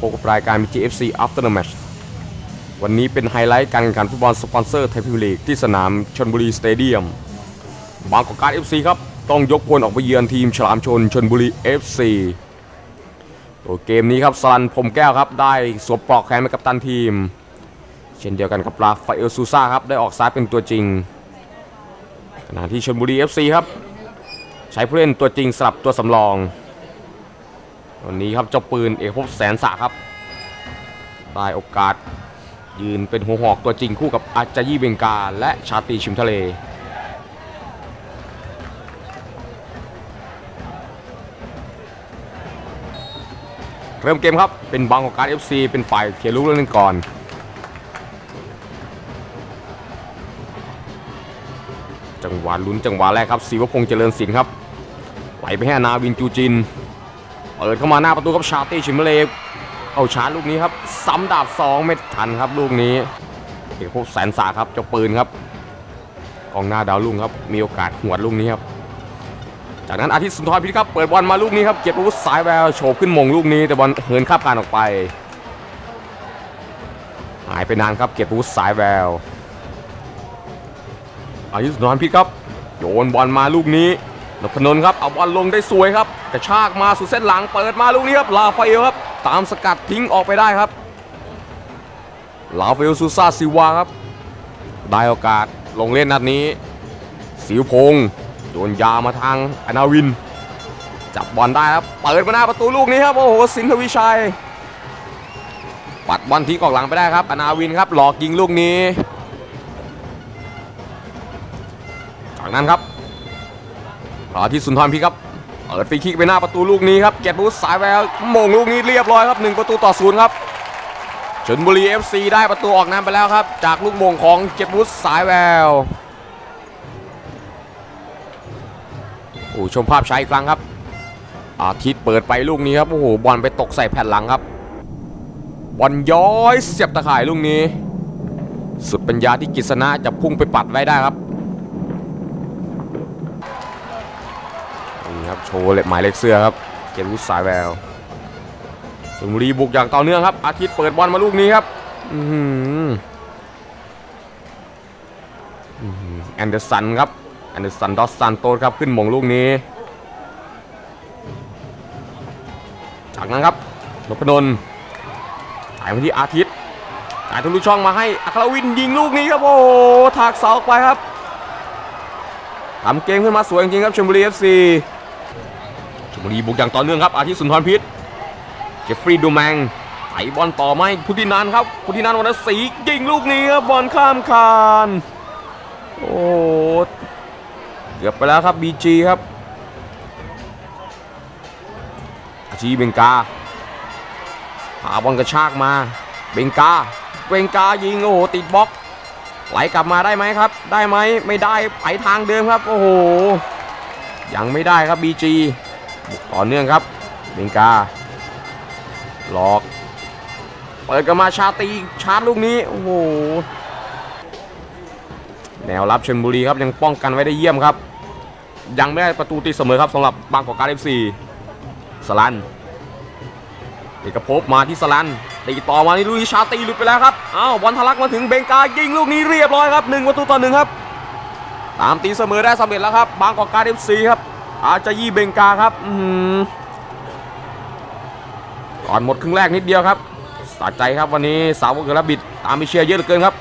พบกับรายการ GFC After the Match วันนี้เป็นไฮไลท์การแข่งขันฟุตบอลสปอนเซอร์ไทยพิมลีกที่สนามชนบุรีสเตเดียม บางกอกการ FC ครับ ต้องยกพลออกไปเยือนทีมฉลามชนชนบุรี FC ตัวเกมนี้ครับสลันพรมแก้วครับ ได้สวมปลอกแขนเป็นกัปตันทีม เช่นเดียวกันกับลาฟาเอลซูซ่าครับ ได้ออกซ้ายเป็นตัวจริง ขณะที่ชนบุรี FC ครับ ใช้ผู้เล่นตัวจริงสลับตัวสำรอง วันนี้ครับเจ้าปืนเอกภพแสนสาครับได้โอกาสยืนเป็นหัวหอกตัวจริงคู่กับอาจายี่เบงกา และชาตีชิมทะเล เริ่มเกมครับเป็นบางกอกการ FC เป็นฝ่ายเคลียร์ลูกเล่นก่อนจังหวะลุ้นจังหวะแรกครับศิวพงษ์เจริญศิลป์ครับไหลไปให้นาวินจูจิน เปิดเข้ามาหน้าประตูครับชาตี้ชิมเลเอาชาร์ลูกนี้ครับซ้ำดาบ2ไม่ทันครับลูกนี้เอกภพแสนสาครับเจ้าปืนครับกองหน้าดาวลุ่งครับมีโอกาสหวดลูกนี้ครับจากนั้นอาทิตย์สุนทรพิษครับเปิดบอลมาลูกนี้ครับเก็บอาวุธสายแววโฉบขึ้นมงลูกนี้แต่บอลเหินข้ามการออกไป หายไปนานครับเก็บอาวุธสายแววอาทิตย์สุนทรพิษครับโยนบอลมาลูกนี้นพนน์ครับเอาบอลลงได้สวยครับ กระชากมาสู่เส้นหลังเปิดมาลูกนี้ครับลาฟาเอลครับ ตามสกัดทิ้งออกไปได้ครับลาฟาเอลซูซาซิวาครับ ได้โอกาสลงเล่นนัดนี้ สิวพงโยนยามาทางอนาวิน จับบอลได้ครับ เปิดมาหน้าประตูลูกนี้ครับ โอ้โห สินทวิชัย ปัดบอลทิ้งออกหลังไปได้ครับ อนาวินครับ หลอกยิงลูกนี้ จากนั้นครับอาที่สุนทรพิครับ เปิดฟรีคิกไปหน้าประตูลูกนี้ครับเกียรติบุษสายแววมงลูกนี้เรียบร้อยครับ1ประตูต่อศูนย์ครับชนบุรี FC ได้ประตูออกนำไปแล้วครับ จากลูกมงของเกียรติบุษสายแววโอ้ชมภาพช้อีกครั้งครับ อาทิตย์เปิดไปลูกนี้ครับโอ้โหบอลไปตกใส่แผ่นหลังครับบอลย้อยเสียบตะข่ายลูกนี้ สุดปัญญาที่กิษณะจะพุ่งไปปัดไว้ได้ครับ นี่ครับโชว์เล็บหมายเลขเสื้อครับ เกียรติวุฒิสายแววชลบุรีบุกอย่างต่อเนื่องครับ อาทิตย์เปิดบอลมาลูกนี้ครับอื้อหืออื้อหือแอนเดอร์สันครับ แอนเดอร์สันดอสซานโตสครับ ขึ้นมงลูกนี้ จากนั้นครับนพดลจ่ายมาที่อาทิตย์จ่ายทะลุช่องมาให้อัครวินยิงลูกนี้ครับโอ้โหถากเสาออกไปครับทำเกมขึ้นมาสวยจริงครับชลบุรีเอฟซี บุรีบุกอย่างต่อเนื่องครับอาทิตย์สุนทรพิษเจฟฟรีย์ดูแมงไถบอลต่อไหมพุทธินันครับ พุทธินันวันศรียิงลูกนี้ครับบอลข้ามคานโอ้เกือบไปแล้วครับบีจีครับอาชีเบงกาหาบอลกระชากมาเบงกาเบงกายิงโอ้โหติดบล็อกไหลกลับมาได้ไหมครับ ได้ไหมไม่ได้ไปทางเดิมครับ โอ้โหยังไม่ได้ครับบีจี ต่อเนื่องครับเบงกาหลอกเปิดกันมาชาตีชาร์จลูกนี้โอ้โหแนวรับชลบุรีครับยังป้องกันไว้ได้เยี่ยมครับ ยังไม่ได้ประตูตีเสมอครับสำหรับบางกอกการเอฟซีสลันเอกภพมาที่สลันตีต่อมานี่ลูกนี้ชาตีหลุดไปแล้วครับอ้าวบอลทะลักมาถึงเบงกายิงลูกนี้เรียบร้อยครับหนึ่งประตูต่อหนึ่งครับ ตามตีเสมอได้สำเร็จแล้วครับ บางกอกการเอฟซีครับ อาจจะยี่เบงกาครับก่อนหมดครึ่งแรกนิดเดียวครับสะใจครับวันนี้สาวกเกอร์บิดตามไปเชียร์เยอะเหลือเกินครับ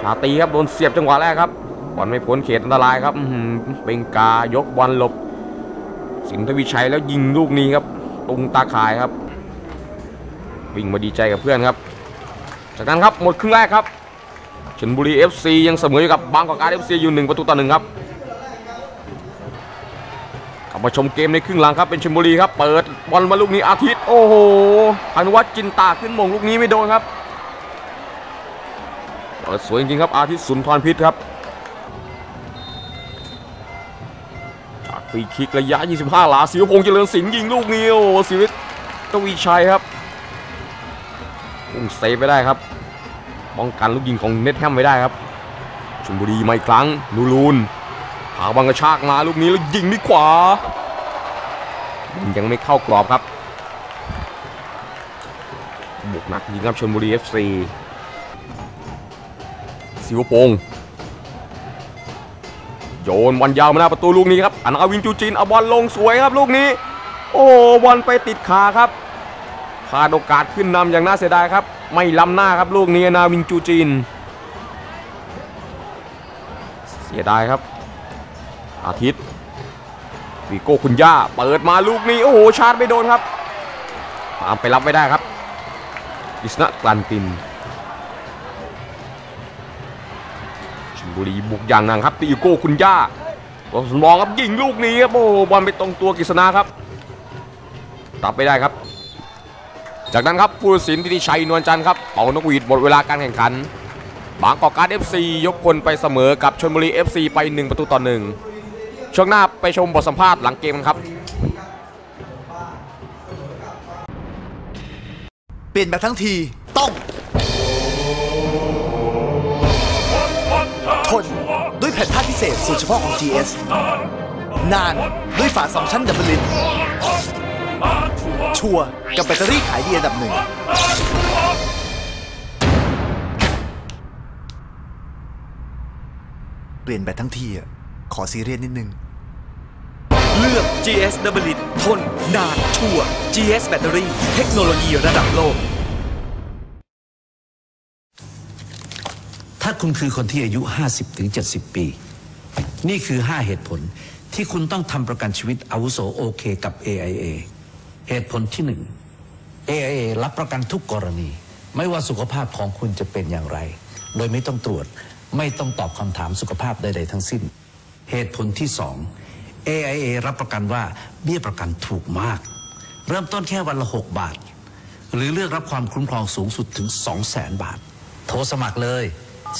ชาตีครับโดนเสียบจังหวะแรกครับบอลไม่พ้นเขตอันตรายครับเบงกายกบอลหลบ สินทวิชัยแล้วยิงลูกนี้ครับตรงตาข่ายครับ วิ่งมาดีใจกับเพื่อนครับ จากนั้นครับหมดครึ่งแรกครับชลบุรี FC ยังเสมออยู่กับบางกอกการ FC อยู่หนึ่งประตูต่อหนึ่งครับ กลับมาชมเกมในครึ่งหลังครับเป็นชลบุรีครับ เปิดบอลมาลูกนี้อาทิตย์ โอ้โหพานุวัฒจินตาขึ้นมงลูกนี้ไม่โดนครับเปิดสวยจริงครับอาทิตย์สุนทรพิษครับ จากฟรีคิกระยะ 25 หลาศิวพงษ์เจริญศิลป์ยิงลูกนี้โอ้ศิวิตตวีชัยครับพุ่งเซฟไปได้ครับป้องกันลูกยิงของเน็ตแฮมไว้ได้ครับชลบุรีมาอีกครั้งนูรูน หาบังกระชากมาลูกนี้แล้วยิงด้วยขวา ยังไม่เข้ากรอบครับบุกหนักยิงครับชลบุรี FC สิวพงศ์โยนบอลยาวมาหน้าประตูลูกนี้ครับอนาวินจูจินเอาบอลลงสวยครับลูกนี้ โอ้บอลไปติดขาครับพลาดโอกาสขึ้นนำอย่างน่าเสียดายครับ ไม่ล้ำหน้าครับลูกนี้อนาวินจูจิน เสียดายครับ อาทิตย์วีโก้คุณย่าเปิดมาลูกนี้ โอ้โห ชาร์จไม่โดนครับ ตามไปรับไม่ได้ครับอิสนะกลันตินชลบุรีบุกอย่างหนังครับตีโก้คุณย่าตัวสมองครับยิงลูกนี้ครับโอ้โหบอลไปตรงตัวกฤษณาครับตับไม่ได้ครับ จากนั้นครับผู้สินพิธิชัยนวลจันทร์ครับเป่านกหวีดหมดเวลาการแข่งขัน บางกอกการ FC ยกพลไปเสมอกับชลบุรี FC ไป 1 ประตูต่อ1 ช่วงหน้าไปชมบทสัมภาษณ์หลังเกมกันครับ เปลี่ยนแบบทั้งทีต้องทนด้วยแผ่นผ้าพิเศษสูตรเฉพาะของ GS นานด้วยฝาสองชั้นดับเบิลลินชัวร์กับแบตเตอรี่ขายดีอันดับหนึ่ง เปลี่ยนแบตทั้งทีอะ ขอซีเรียสนิดนึง เลือก GS Double Lid ทน นาน ชัวร์ GS แบตเตอรี่เทคโนโลยีระดับโลก ถ้าคุณคือคนที่อายุ 50 ถึง 70 ปี นี่คือ 5 เหตุผลที่คุณต้องทำประกันชีวิตอาวุโสโอเคกับ AIA เหตุผลที่ 1 AIA รับประกันทุกกรณี ไม่ว่าสุขภาพของคุณจะเป็นอย่างไร โดยไม่ต้องตรวจไม่ต้องตอบคำถามสุขภาพใด ๆ ทั้งสิ้น เหตุผลที่2 AIA รับประกันว่าเบี้ยประกันถูกมาก เริ่มต้นแค่วันละ 6 บาท หรือเลือกรับความคุ้มครองสูงสุดถึง 2 0 0 0 0 0บาท โทรสมัครเลย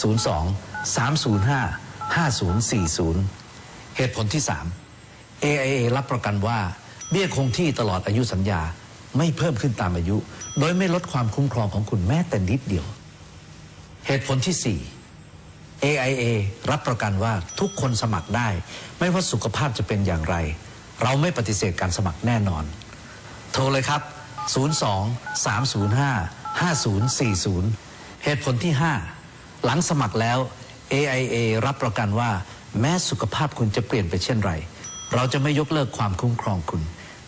02 305 5040 เหตุผลที่ 3 AIA รับประกันว่าเบี้ยคงที่ตลอดอายุสัญญาไม่เพิ่มขึ้นตามอายุ โดยไม่ลดความคุ้มครองของคุณแม้แต่นิดเดียว เหตุผลที่ 4 AIA รับประกันว่าทุกคนสมัครได้ ไม่ว่าสุขภาพจะเป็นอย่างไร เราไม่ปฏิเสธการสมัครแน่นอน โทรเลยครับ 02 305 5040 เหตุผลที่ 5 หลังสมัครแล้ว AIA รับประกันว่า แม้สุขภาพคุณจะเปลี่ยนไปเช่นไร เราจะไม่ยกเลิกความคุ้มครองคุณ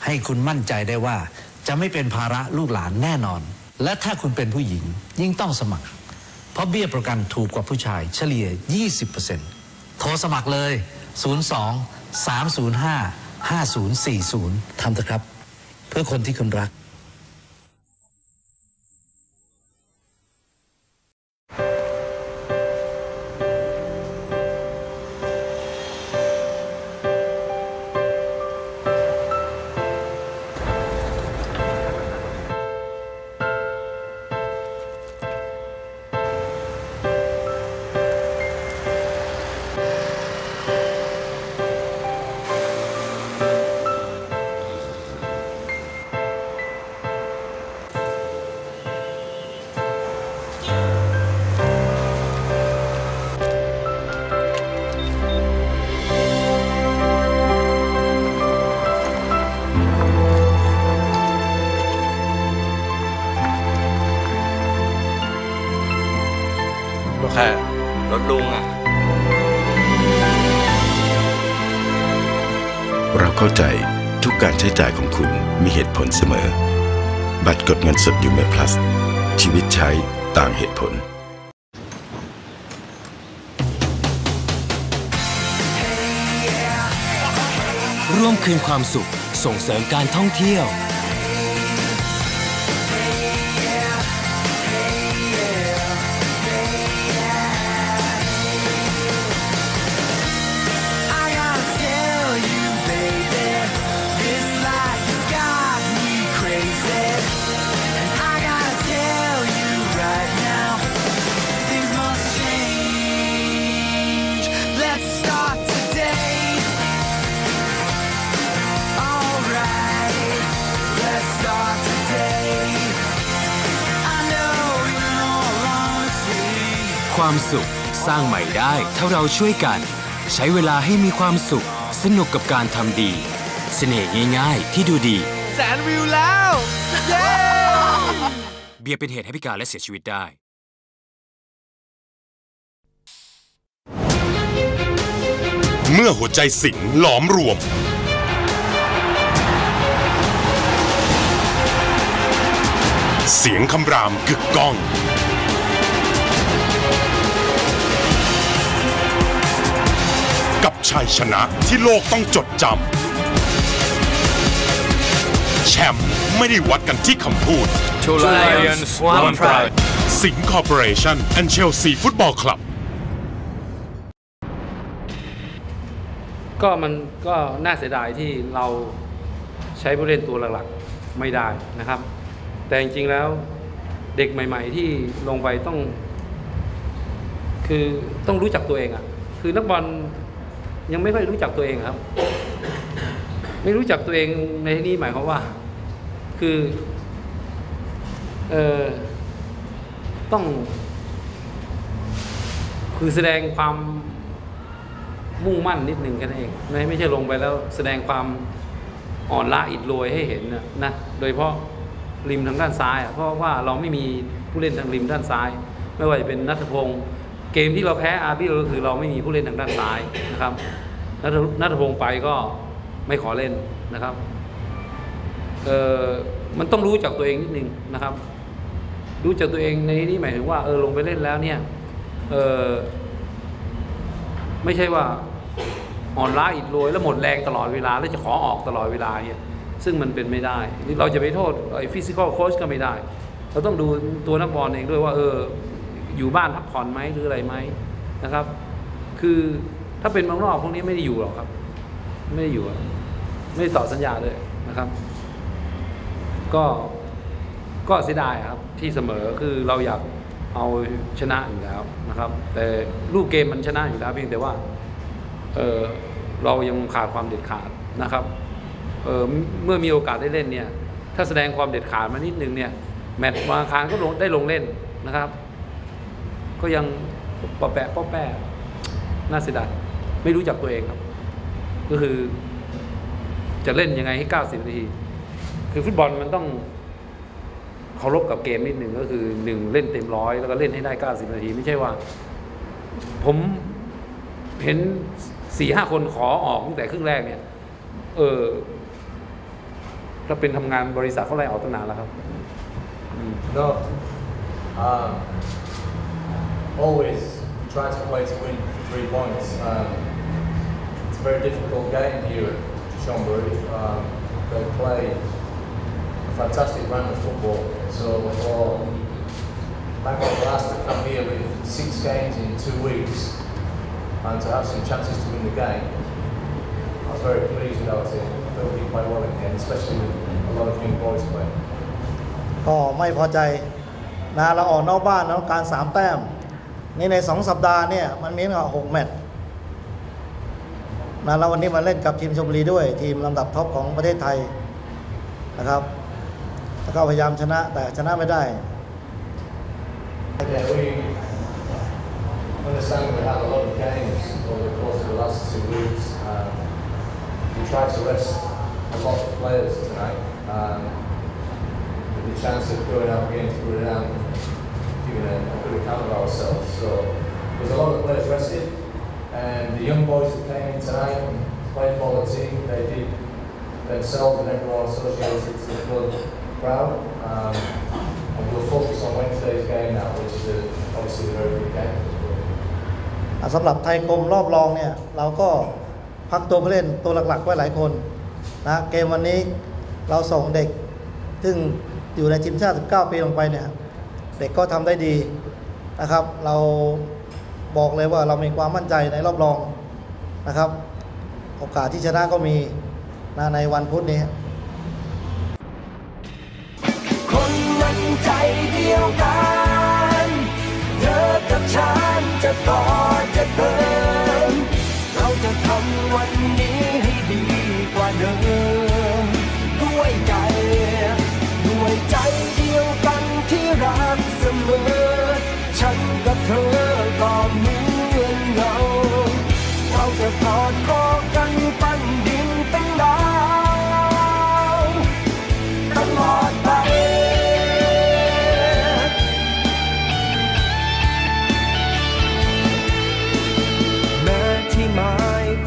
ให้คุณมั่นใจได้ว่า จะไม่เป็นภาระลูกหลานแน่นอน และถ้าคุณเป็นผู้หญิงยิ่งต้องสมัคร เพราะเบี้ยประกันถูกกว่าผู้ชาย เฉลี่ย 20%โทรสมัครเลย 02 305 5040ทำเถอะครับ เพื่อคนที่คุณรัก แค่รถลุงอะ เราเข้าใจทุกการใช้จ่ายของคุณมีเหตุผลเสมอ บัตรกดเงินสดยูเม plus ชีวิตใช้ต่างเหตุผลร่วมคืนความสุขส่งเสริมการท่องเที่ยว ความสุข สร้างใหม่ได้ถ้าเราช่วยกัน ใช้เวลาให้มีความสุข สนุกกับการทำดี เสน่ห์ง่าย ๆ ที่ดูดี แสนวิวแล้ว เย้เบียร์เป็นเหตุให้พิการและเสียชีวิตได้เมื่อหัวใจสิงหลอมรวม เสียงคำรามกึกก้อง ชัยชนะที่โลกต้องจดจำ แชมป์ไม่ได้วัดกันที่คำพูด Two lions one pride สิงห์คอร์ปอเรชั่นและเชลซีฟุตบอลคลับ ก็มันก็น่าเสียดายที่เราใช้ผู้เล่นตัวหลักๆ ไม่ได้นะครับ แต่จริงๆแล้วเด็กใหม่ ๆ ที่ลงไปต้อง คือต้องรู้จักตัวเองอะ่ะ คือนักบอล ยังไม่ค่อยรู้จักตัวเองครับ ไม่รู้จักตัวเองในที่นี้หมายความว่า คือเออต้อง คือแสดงความมุ่งมั่นนิดหนึ่งแค่นั้นเองไม่ไม่ใช่ลงไปแล้วแสดงความอ่อนละอิดโรยให้เห็นนะโดยเฉพาะริมทางด้านซ้าย เพราะว่าเราไม่มีผู้เล่นทางริมด้านซ้าย ไม่ว่าจะเป็นนัทพงศ์ เกมที่เราแพ้อาร์บี้ก็คือเราไม่มีผู้เล่นทางด้านซ้ายนะครับนัทนัทพงศ์ไปก็ไม่ขอเล่นนะครับเออมันต้องรู้จักตัวเองนิดนึงนะครับ รู้จักตัวเองในนี้หมายถึงว่าเออลงไปเล่นแล้วเนี่ยเออไม่ใช่ว่าอ่อนล้าอิดโรยแล้วหมดแรงตลอดเวลา แล้วจะขอออกตลอดเวลาเนี่ยซึ่งมันเป็นไม่ได้ เราจะไปโทษไอ้ฟิสิกอลโค้ชก็ไม่ได้ เราต้องดูตัวนักบอลเองด้วยว่าเออ อยู่บ้านพักผ่อนไหมหรืออะไรไหมนะครับ คือถ้าเป็นเมืองนอกพวกนี้ไม่ได้อยู่หรอกครับ ไม่ได้อยู่ ไม่ได้ต่อสัญญาเลยนะครับ ก็ก็เสียดายครับที่เสมอคือเราอยากเอาชนะอยู่แล้วนะครับ แต่ลูกเกมมันชนะอยู่แล้วเพียงแต่ว่าเออเรายังขาดความเด็ดขาดนะครับเออเมื่อมีโอกาสได้เล่นเนี่ย ถ้าแสดงความเด็ดขาดมานิดนึงเนี่ยแมตช์วันอังคารก็ลงได้ลงเล่นนะครับ ก็ยังปะแปะปะแปะน่าเสียดายไม่รู้จักตัวเองครับ ก็คือ จะเล่นยังไงให้ 90 นาที คือฟุตบอลมันต้องเคารพกับเกมนิดหนึ่งก็คือหนึ่งเล่นเต็มร้อยแล้วก็เล่นให้ได้ 90 นาที ไม่ใช่ว่า ผมเห็นสี่ห้าคนขอออกตั้งแต่ครึ่งแรกเนี่ย เออถ้าเป็นทำงานบริษัทเขาไล่ออกตั้งนานแล้วครับ No. Um, always try to play to win three points. Um, it's a very difficult game here at Chambéry. Um, they play a fantastic brand of football. So for Bangkok Glass to come here with six games in two weeks and to have some chances to win the game, I was very pleased about it. I felt we played well again, especially with a lot of young boys playing. ก็ไม่พอใจนะเราออกนอกบ้านแล้วการสามแต้ม นี่ในสองสัปดาห์เนี่ยมันมีทั้งหมดหกแมตช์นะแล้ววันนี้มาเล่นกับทีมชลบุรีด้วย ทีมลำดับท็อปของประเทศไทยนะครับแล้วก็พยายามชนะแต่ชนะไม่ได้ Yeah, we understand we had a lot of games over the course of the last two weeks. Um, we tried to rest a lot of players tonight um, with the chance of going out against Buriram, giving a, a good account of ourselves. So there's a lot of players rested, and the young boys that came in tonight and played for the team, they did themselves and everyone associated to the club proud. Um, and we'll focus on Wednesday's game now, which is a, obviously a very good game. สำหรับไทยกรมรอบรองเนี่ยเราก็พักตัวผู้เล่นตัวหลักๆไว้หลายคนนะเกมวันนี้เราส่งเด็ก ซึ่งอยู่ในทีมชาติ 19 ปีลงไปเนี่ย เด็กก็ทำได้ดีนะครับ เราบอกเลยว่าเรามีความมั่นใจในรอบรองนะครับ โอกาสที่ชนะก็มีนะในวันพุธนี้ คนมันใจเดียวกัน เธอกับฉันจะต่อจะเติมเราจะทำวันนี้ให้ดีกว่าเดิม ก็เ